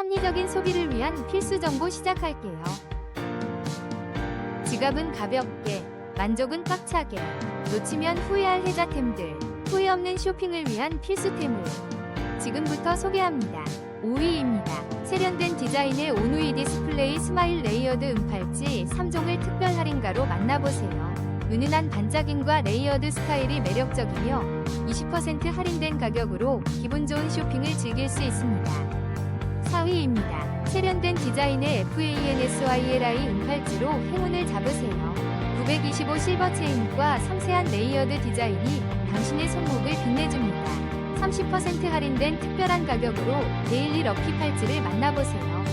합리적인 소비를 위한 필수 정보 시작할게요. 지갑은 가볍게, 만족은 꽉차게, 놓치면 후회할 혜자템들, 후회 없는 쇼핑을 위한 필수템을 지금부터 소개합니다. 5위입니다. 세련된 디자인의 온우이 디스플레이 스마일 레이어드 은팔찌 3종을 특별 할인가로 만나보세요. 은은한 반짝임과 레이어드 스타일이 매력적이며 20% 할인된 가격으로 기분 좋은 쇼핑을 즐길 수 있습니다. 4위입니다. 세련된 디자인의 FANSYLI 은팔찌로 행운을 잡으세요. 925 실버 체인과 섬세한 레이어드 디자인이 당신의 손목을 빛내줍니다. 30% 할인된 특별한 가격으로 데일리 럭키 팔찌를 만나보세요.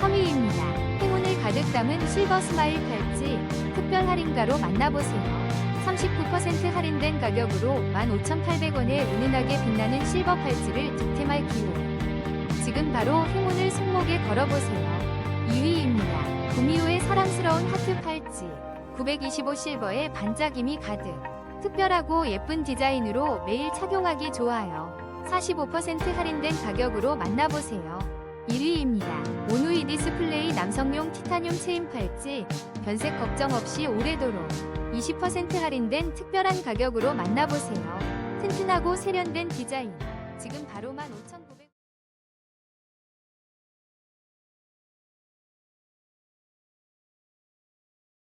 3위입니다. 행운을 가득 담은 실버 스마일 팔찌 특별 할인가로 만나보세요. 39% 할인된 가격으로 15,800원에 은은하게 빛나는 실버 팔찌를 득템할 기회. 지금 바로 행운을 손목에 걸어보세요. 2위입니다. 구미호의 사랑스러운 하트 팔찌. 925 실버의 반짝임이 가득. 특별하고 예쁜 디자인으로 매일 착용하기 좋아요. 45% 할인된 가격으로 만나보세요. 1위입니다. 오누이 디스플레이 남성용 티타늄 체인 팔찌. 변색 걱정 없이 오래도록 20% 할인된 특별한 가격으로 만나보세요. 튼튼하고 세련된 디자인. 지금 바로 15,900원.